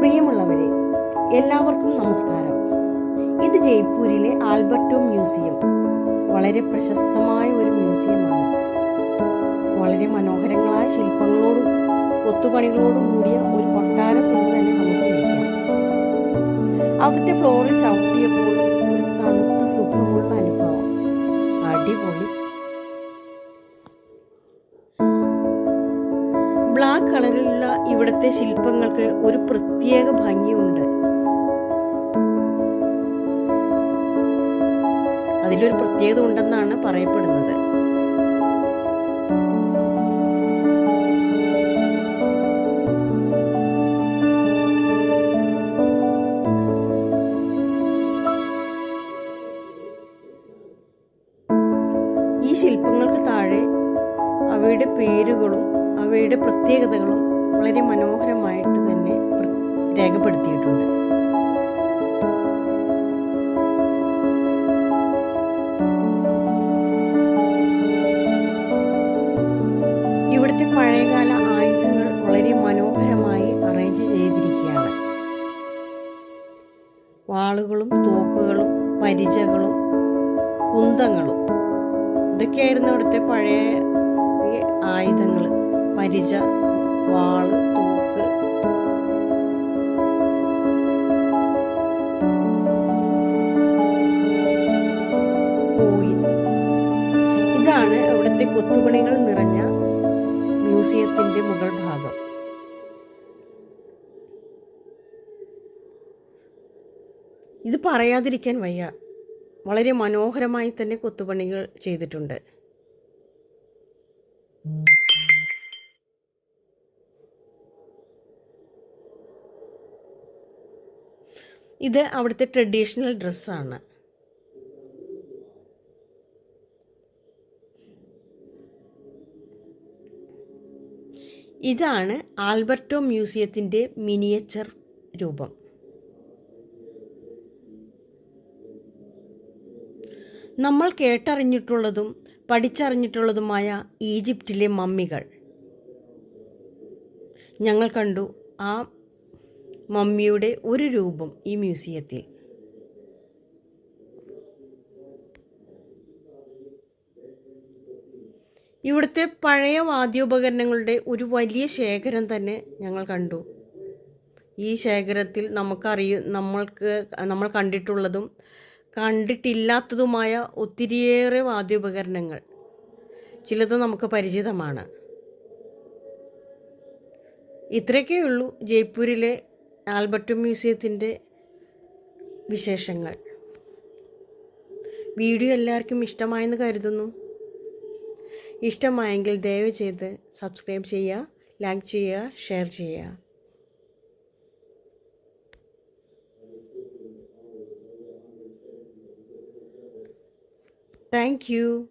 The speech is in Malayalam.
പ്രിയമുള്ളവരെ എല്ലാവർക്കും നമസ്കാരം. ഇത് ജയ്പൂരിലെ ആൽബർട്ടോ മ്യൂസിയം. വളരെ പ്രശസ്തമായ ഒരു മ്യൂസിയമാണ്. വളരെ മനോഹരങ്ങളായ ശില്പങ്ങളോടും ഒത്തുപണികളോടും കൂടിയ ഒരു കൊട്ടാരം എന്ന് തന്നെ നമുക്ക് വിളിക്കാം. അവിടുത്തെ ഫ്ലോറിൽ ചവിട്ടിയപ്പോൾ ഒരു തണുത്ത സുഖമുള്ള അനുഭവം. അടിപൊളി ബ്ലാക്ക് കളറിലുള്ള ഇവിടുത്തെ ശില്പങ്ങൾക്ക് ഒരു പ്രത്യേക ഭംഗിയുണ്ട്. അതിലൊരു പ്രത്യേകത ഉണ്ടെന്നാണ് പറയപ്പെടുന്നത്. ഈ ശില്പങ്ങൾക്ക് താഴെ അവയുടെ പേരുകളും അവയുടെ പ്രത്യേകതകളും വളരെ മനോഹരമായിട്ട് തന്നെ രേഖപ്പെടുത്തിയിട്ടുണ്ട്. ഇവിടുത്തെ പഴയകാല ആയുധങ്ങൾ വളരെ മനോഹരമായി അറേഞ്ച് ചെയ്തിരിക്കുകയാണ്. വാളുകളും തോക്കുകളും പരിചകളും കുന്തങ്ങളും ഇതൊക്കെയായിരുന്നു ഇവിടുത്തെ പഴയ ആയുധങ്ങൾ പരിച വാൾ തൂക്ക്. ഇതാണ് അവിടുത്തെ കൊത്തുപണികൾ നിറഞ്ഞ മ്യൂസിയത്തിന്റെ മുകൾ ഭാഗം. ഇത് പറയാതിരിക്കാൻ വയ്യ. വളരെ മനോഹരമായി തന്നെ കൊത്തുപണികൾ ചെയ്തിട്ടുണ്ട്. ഇത് അവിടുത്തെ ട്രഡീഷണൽ ഡ്രസ്സാണ് ഇതാണ് ആൽബർട്ടോ മ്യൂസിയത്തിന്റെ മിനിയേച്ചർ രൂപം. നമ്മൾ കേട്ടറിഞ്ഞിട്ടുള്ളതും പഠിച്ചറിഞ്ഞിട്ടുള്ളതുമായ ഈജിപ്തിലെ മമ്മികൾ. ഞങ്ങൾ കണ്ടു ആ മമ്മിയുടെ ഒരു രൂപം ഈ മ്യൂസിയത്തിൽ. ഇവിടുത്തെ പഴയ വാദ്യോപകരണങ്ങളുടെ ഒരു വലിയ ശേഖരം തന്നെ ഞങ്ങൾ കണ്ടു. ഈ ശേഖരത്തിൽ നമുക്കറിയ നമ്മൾക്ക് നമ്മൾ കണ്ടിട്ടുള്ളതും കണ്ടിട്ടില്ലാത്തതുമായ ഒത്തിരിയേറെ വാദ്യോപകരണങ്ങൾ. ചിലത് നമുക്ക് പരിചിതമാണ്. ഇത്രയൊക്കെയുള്ളൂ ജയ്പൂരിലെ ആൽബർട്ട് മ്യൂസിയത്തിന്റെ വിശേഷങ്ങൾ. വീഡിയോ എല്ലാവർക്കും ഇഷ്ടമായെന്ന് കരുതുന്നു. ഇഷ്ടമായെങ്കിൽ ദയവ് ചെയ്ത് സബ്സ്ക്രൈബ് ചെയ്യുക ലൈക്ക് ചെയ്യുക ഷെയർ ചെയ്യുക. Thank you.